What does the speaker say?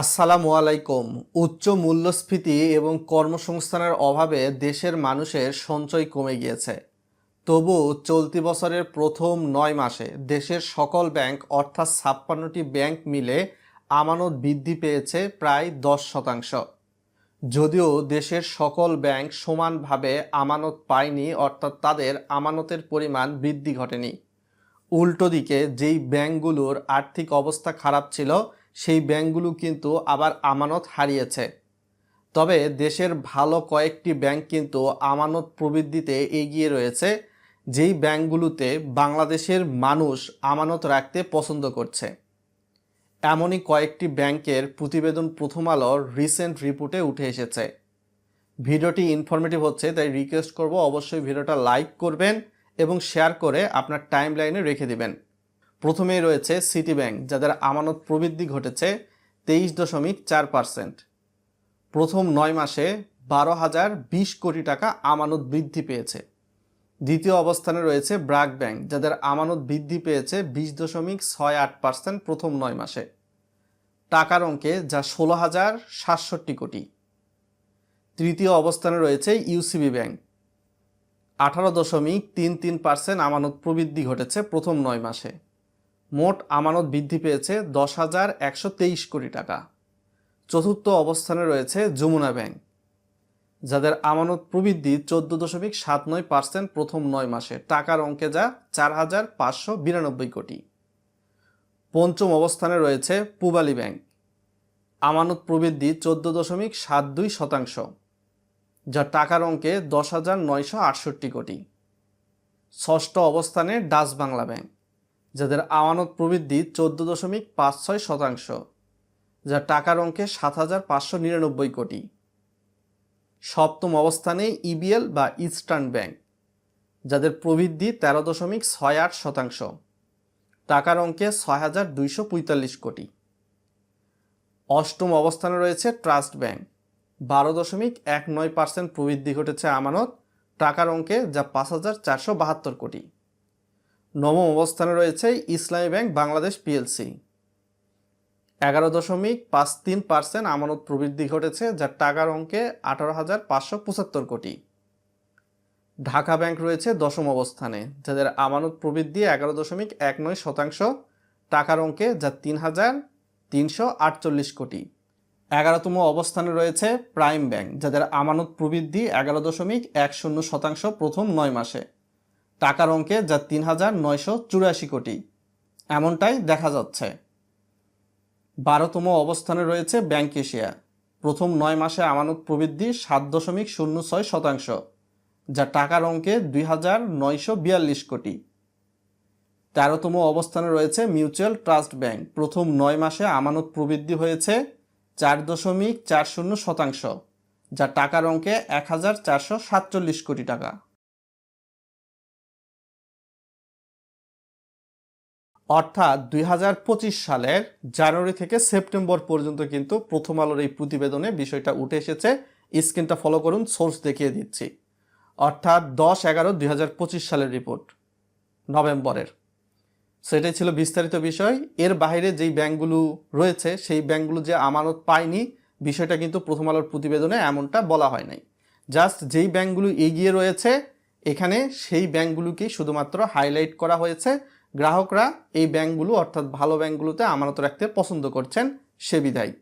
আসসালামু আলাইকুম। উচ্চ মূল্যস্ফীতি এবং কর্মসংস্থানের অভাবে দেশের মানুষের সঞ্চয় কমে গিয়েছে। তবু চলতি বছরের প্রথম নয় মাসে দেশের সকল ব্যাংক, অর্থাৎ ছাপ্পান্নটি ব্যাংক মিলে আমানত বৃদ্ধি পেয়েছে প্রায় দশ শতাংশ। যদিও দেশের সকল ব্যাংক সমানভাবে আমানত পায়নি, অর্থাৎ তাদের আমানতের পরিমাণ বৃদ্ধি ঘটেনি। উল্টো দিকে, যেই ব্যাংকগুলোর আর্থিক অবস্থা খারাপ ছিল সেই ব্যাংকগুলো কিন্তু আবার আমানত হারিয়েছে। তবে দেশের ভালো কয়েকটি ব্যাংক কিন্তু আমানত প্রবৃদ্ধিতে এগিয়ে রয়েছে, যেই ব্যাংকগুলোতে বাংলাদেশের মানুষ আমানত রাখতে পছন্দ করছে। এমনই কয়েকটি ব্যাংকের প্রতিবেদন প্রথম আলোর রিসেন্ট রিপোর্টে উঠে এসেছে। ভিডিওটি ইনফরমেটিভ হচ্ছে, তাই রিকোয়েস্ট করব অবশ্যই ভিডিওটা লাইক করবেন এবং শেয়ার করে আপনার টাইম লাইনে রেখে দিবেন। প্রথমেই রয়েছে সিটি ব্যাংক যাদের আমানত প্রবৃদ্ধি ঘটেছে তেইশ দশমিক চার পার্সেন্ট। প্রথম নয় মাসে বারো হাজার বিশ কোটি টাকা আমানত বৃদ্ধি পেয়েছে। দ্বিতীয় অবস্থানে রয়েছে ব্রাক ব্যাংক, যাদের আমানত বৃদ্ধি পেয়েছে বিশ দশমিক ছয় আট পার্সেন্ট প্রথম নয় মাসে। টাকার অঙ্কে যা ষোলো হাজার সাতষট্টি কোটি। তৃতীয় অবস্থানে রয়েছে ইউসিবি ব্যাংক আঠারো দশমিক তিন তিন পার্সেন্ট আমানত প্রবৃদ্ধি ঘটেছে প্রথম নয় মাসে। মোট আমানত বৃদ্ধি পেয়েছে দশ হাজার একশো তেইশ কোটি টাকা। চতুর্থ অবস্থানে রয়েছে যমুনা ব্যাংক, যাদের আমানত প্রবৃদ্ধি চোদ্দ দশমিক সাত নয় পার্সেন্ট প্রথম নয় মাসে। টাকার অঙ্কে যা চার হাজার পাঁচশো বিরানব্বই কোটি। পঞ্চম অবস্থানে রয়েছে পুবালি ব্যাংক, আমানত প্রবৃদ্ধি চোদ্দ দশমিক সাত দুই শতাংশ, যা টাকার অঙ্কে দশ হাজার নয়শো আটষট্টি কোটি। ষষ্ঠ অবস্থানে ডাচ বাংলা ব্যাংক যাদের আমানত প্রবৃদ্ধি চোদ্দ দশমিক পাঁচ ছয় শতাংশ যা টাকার অঙ্কে সাত হাজার পাঁচশো নিরানব্বই কোটি। সপ্তম অবস্থানে ইবিএল বা ইস্টার্ন ব্যাংক, যাদের প্রবৃদ্ধি তেরো দশমিক ছয় আট শতাংশ, টাকার অঙ্কে ছয় হাজার দুইশো পঁয়তাল্লিশ কোটি। অষ্টম অবস্থানে রয়েছে ট্রাস্ট ব্যাংক, বারো দশমিক এক নয় পার্সেন্ট প্রবৃদ্ধি ঘটেছে আমানত, টাকার অঙ্কে যা পাঁচ হাজার চারশো বাহাত্তর কোটি। নবম অবস্থানে রয়েছে ইসলামী ব্যাংক বাংলাদেশ পিএলসি। এগারো দশমিক পাঁচ তিন পার্সেন্ট আমানত প্রবৃদ্ধি ঘটেছে যার টাকার অঙ্কে আঠারো হাজার পাঁচশো পঁচাত্তর কোটি। ঢাকা ব্যাংক রয়েছে দশম অবস্থানে, যাদের আমানত প্রবৃদ্ধি এগারো দশমিক এক নয় শতাংশ, টাকার অঙ্কে যা তিন হাজার তিনশো আটচল্লিশ কোটি। এগারোতম অবস্থানে রয়েছে প্রাইম ব্যাংক, যাদের আমানত প্রবৃদ্ধি এগারো দশমিক এক শূন্য শতাংশ প্রথম নয় মাসে। টাকার অঙ্কে যা তিন হাজার নয়শো চুরাশি কোটি। এমনটাই দেখা যাচ্ছে। বারোতম অবস্থানে রয়েছে ব্যাংক এশিয়া। প্রথম নয় মাসে আমানত প্রবৃদ্ধি সাত দশমিক শূন্য ছয় শতাংশ, যা টাকার অঙ্কে দুই হাজার নয়শো বিয়াল্লিশ কোটি। তেরোতম অবস্থানে রয়েছে মিউচুয়াল ট্রাস্ট ব্যাংক। প্রথম নয় মাসে আমানত প্রবৃদ্ধি হয়েছে চার দশমিক চার শূন্য শতাংশ, যা টাকার অঙ্কে এক হাজার চারশো সাতচল্লিশ কোটি টাকা। অর্থাৎ দুই হাজার পঁচিশ সালের জানুয়ারি থেকে সেপ্টেম্বর পর্যন্ত কিন্তু প্রথম আলোর এই প্রতিবেদনে বিষয়টা উঠে এসেছে। স্ক্রিনটা ফলো করুন সোর্স দেখিয়ে দিচ্ছি। অর্থাৎ দশ এগারো দুই সালের রিপোর্ট নভেম্বরের। সেটাই ছিল বিস্তারিত বিষয়। এর বাইরে যেই ব্যাংকগুলো রয়েছে, সেই ব্যাংকগুলো যে আমানত পায়নি, বিষয়টা কিন্তু প্রথম আলোর প্রতিবেদনে এমনটা বলা হয় নাই। জাস্ট যেই ব্যাংকগুলো এগিয়ে রয়েছে, এখানে সেই ব্যাংকগুলোকেই শুধুমাত্র হাইলাইট করা হয়েছে। গ্রাহকরা এই ব্যাংকগুলো অর্থাৎ ভালো ব্যাংকগুলোতে আমানত রাখতে পছন্দ করছেন সে বিধায়।